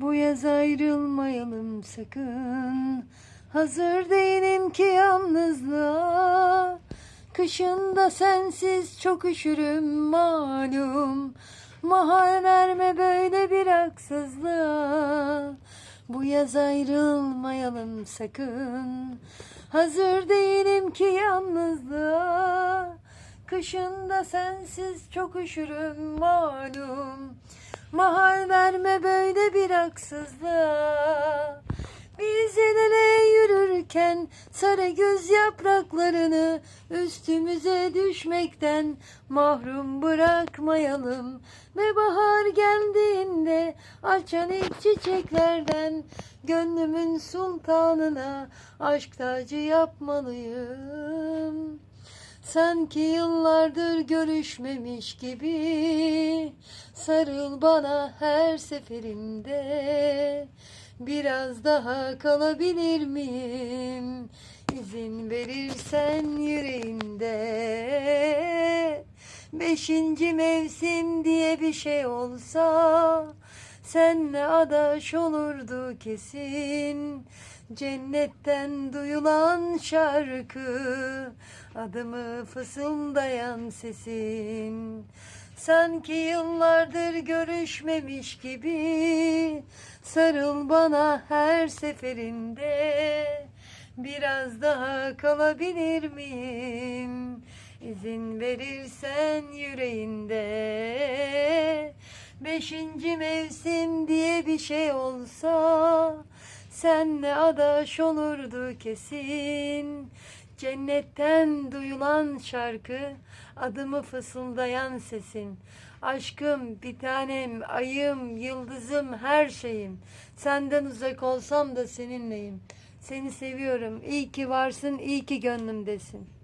Bu yaz ayrılmayalım sakın. Hazır değilim ki yalnızlığa. Kışında sensiz çok üşürüm malum. Mahal verme böyle bir haksızlığa. Bu yaz ayrılmayalım sakın. Hazır değilim ki yalnızlığa. Kışında sensiz çok üşürüm malum Mahal verme böyle bir haksızlığa. Biz el ele yürürken sarı göz yapraklarını Üstümüze düşmekten mahrum bırakmayalım. Ve bahar geldiğinde açan ilk çiçeklerden Gönlümün sultanına aşk tacı yapmalıyım Sanki yıllardır görüşmemiş gibi. Sarıl bana her seferinde. Biraz daha kalabilir miyim? İzin verirsen yüreğinde. Beşinci mevsim diye bir şey olsa Senle adaş olurdu kesin. Cennetten duyulan şarkı Adımı fısıldayan sesin. Sanki yıllardır görüşmemiş gibi Sarıl bana her seferinde. Biraz daha kalabilir miyim? İzin verirsen yüreğinde Beşinci mevsim diye bir şey olsa Senle adaş olurdu kesin. Cennetten duyulan şarkı Adımı fısıldayan sesin. Aşkım, bir tanem, ayım, yıldızım, her şeyim. Senden uzak olsam da seninleyim. Seni seviyorum, iyi ki varsın, iyi ki gönlümdesin